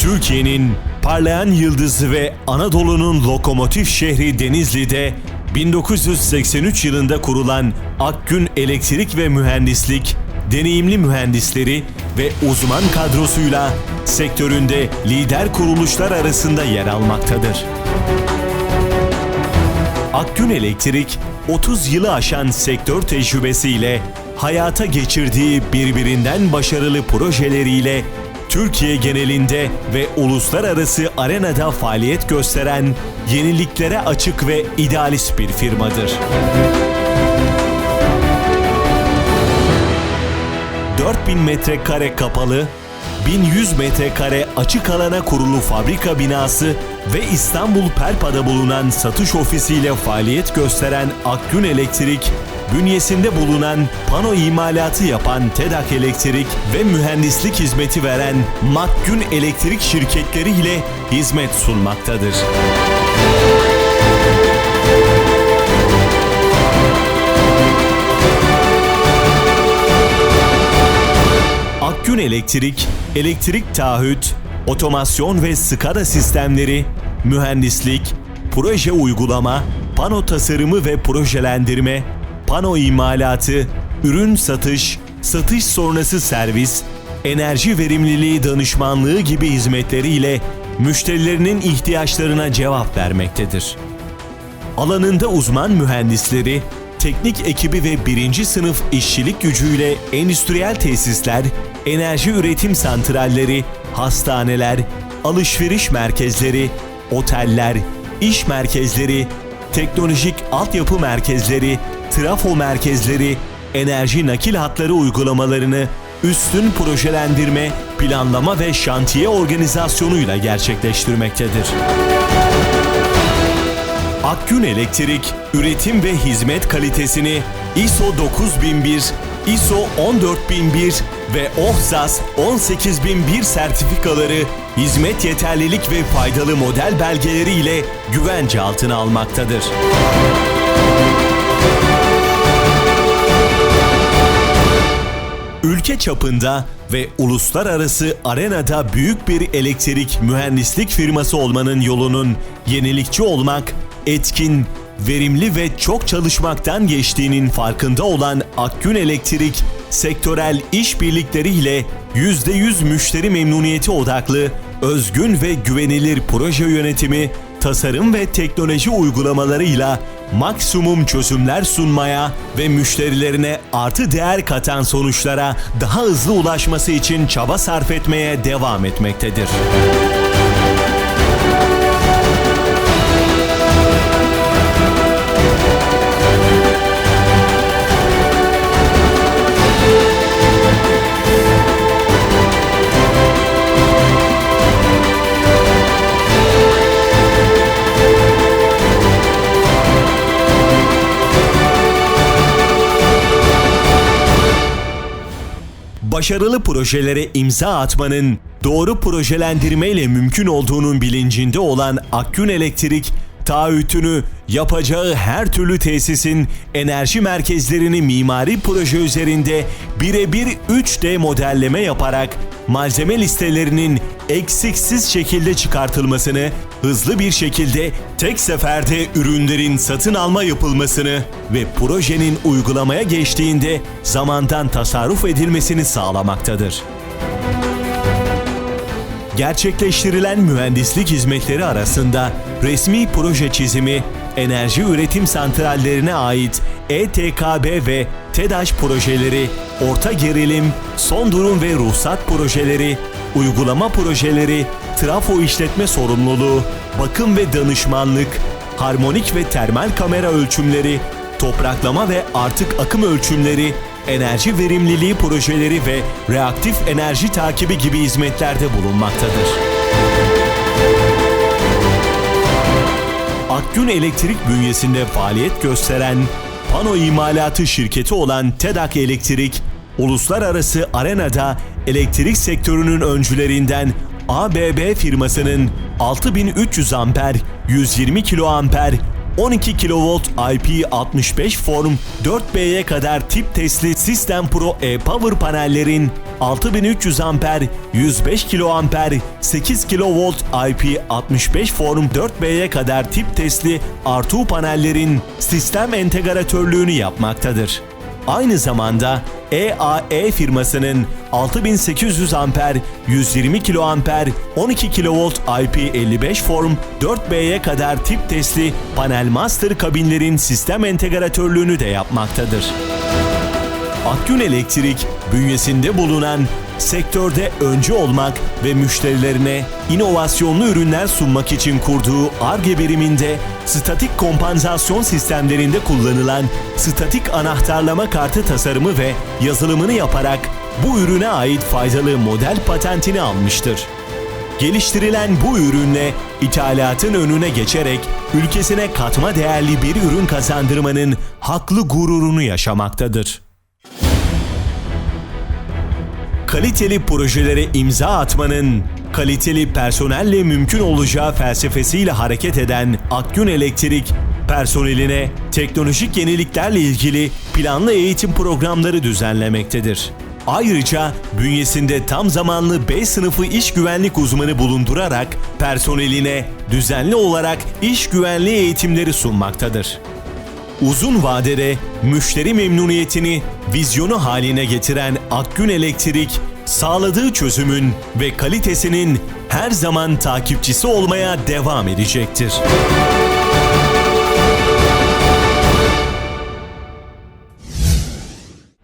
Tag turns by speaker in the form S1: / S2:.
S1: Türkiye'nin parlayan yıldızı ve Anadolu'nun lokomotif şehri Denizli'de 1983 yılında kurulan Akgün Elektrik ve Mühendislik, deneyimli mühendisleri ve uzman kadrosuyla sektöründe lider kuruluşlar arasında yer almaktadır. Akgün Elektrik 30 yılı aşan sektör tecrübesiyle hayata geçirdiği birbirinden başarılı projeleriyle Türkiye genelinde ve uluslararası arenada faaliyet gösteren yeniliklere açık ve idealist bir firmadır. 4000 metrekare kapalı, 1100 metrekare açık alana kurulu fabrika binası ve İstanbul Perpa'da bulunan satış ofisiyle faaliyet gösteren Akgün Elektrik, bünyesinde bulunan pano imalatı yapan TEDAK Elektrik ve mühendislik hizmeti veren Makgün Elektrik şirketleri ile hizmet sunmaktadır. Akgün Elektrik, elektrik taahhüt, otomasyon ve SCADA sistemleri, mühendislik, proje uygulama, pano tasarımı ve projelendirme, pano imalatı, ürün satış, satış sonrası servis, enerji verimliliği danışmanlığı gibi hizmetleriyle müşterilerinin ihtiyaçlarına cevap vermektedir. Alanında uzman mühendisleri, teknik ekibi ve birinci sınıf işçilik gücüyle endüstriyel tesisler, enerji üretim santralleri, hastaneler, alışveriş merkezleri, oteller, iş merkezleri, teknolojik altyapı merkezleri, trafo merkezleri, enerji nakil hatları uygulamalarını üstün projelendirme, planlama ve şantiye organizasyonuyla gerçekleştirmektedir. Akgün Elektrik, üretim ve hizmet kalitesini ISO 9001, ISO 14001 ve OHSAS 18001 sertifikaları, hizmet yeterlilik ve faydalı model belgeleri ile güvence altına almaktadır. Ülke çapında ve uluslararası arenada büyük bir elektrik mühendislik firması olmanın yolunun yenilikçi olmak, etkin, verimli ve çok çalışmaktan geçtiğinin farkında olan Akgün Elektrik, sektörel işbirlikleriyle %100 müşteri memnuniyeti odaklı, özgün ve güvenilir proje yönetimi, tasarım ve teknoloji uygulamalarıyla maksimum çözümler sunmaya ve müşterilerine artı değer katan sonuçlara daha hızlı ulaşması için çaba sarf etmeye devam etmektedir. Başarılı projelere imza atmanın doğru projelendirmeyle mümkün olduğunun bilincinde olan Akgün Elektrik, taahhütünü yapacağı her türlü tesisin enerji merkezlerini mimari proje üzerinde birebir 3D modelleme yaparak malzeme listelerinin eksiksiz şekilde çıkartılmasını, hızlı bir şekilde tek seferde ürünlerin satın alma yapılmasını ve projenin uygulamaya geçtiğinde zamandan tasarruf edilmesini sağlamaktadır. Gerçekleştirilen mühendislik hizmetleri arasında resmi proje çizimi, enerji üretim santrallerine ait ETKB ve TEDAŞ projeleri, orta gerilim, son durum ve ruhsat projeleri, uygulama projeleri, trafo işletme sorumluluğu, bakım ve danışmanlık, harmonik ve termal kamera ölçümleri, topraklama ve artık akım ölçümleri, enerji verimliliği projeleri ve reaktif enerji takibi gibi hizmetlerde bulunmaktadır. Akgün Elektrik bünyesinde faaliyet gösteren pano imalatı şirketi olan TEDAK Elektrik, uluslararası arenada elektrik sektörünün öncülerinden ABB firmasının 6300 amper, 120 kilo amper, 12 kV IP65 form 4B'ye kadar tip testli System Pro e-Power panellerin 6300 amper, 105 kiloamper, 8 kV IP65 form 4B'ye kadar tip testli R2 panellerin sistem entegratörlüğünü yapmaktadır. Aynı zamanda EAE firmasının 6800 amper, 120 kiloamper, 12 kV IP55 form 4B'ye kadar tip testli panel master kabinlerin sistem entegratörlüğünü de yapmaktadır. Akgün Elektrik bünyesinde bulunan sektörde öncü olmak ve müşterilerine inovasyonlu ürünler sunmak için kurduğu ARGE biriminde statik kompansasyon sistemlerinde kullanılan statik anahtarlama kartı tasarımı ve yazılımını yaparak bu ürüne ait faydalı model patentini almıştır. Geliştirilen bu ürünle ithalatın önüne geçerek ülkesine katma değerli bir ürün kazandırmanın haklı gururunu yaşamaktadır. Kaliteli projelere imza atmanın kaliteli personelle mümkün olacağı felsefesiyle hareket eden Akgün Elektrik, personeline teknolojik yeniliklerle ilgili planlı eğitim programları düzenlemektedir. Ayrıca bünyesinde tam zamanlı B sınıfı iş güvenlik uzmanı bulundurarak personeline düzenli olarak iş güvenliği eğitimleri sunmaktadır. Uzun vadede müşteri memnuniyetini vizyonu haline getiren Akgün Elektrik, sağladığı çözümün ve kalitesinin her zaman takipçisi olmaya devam edecektir.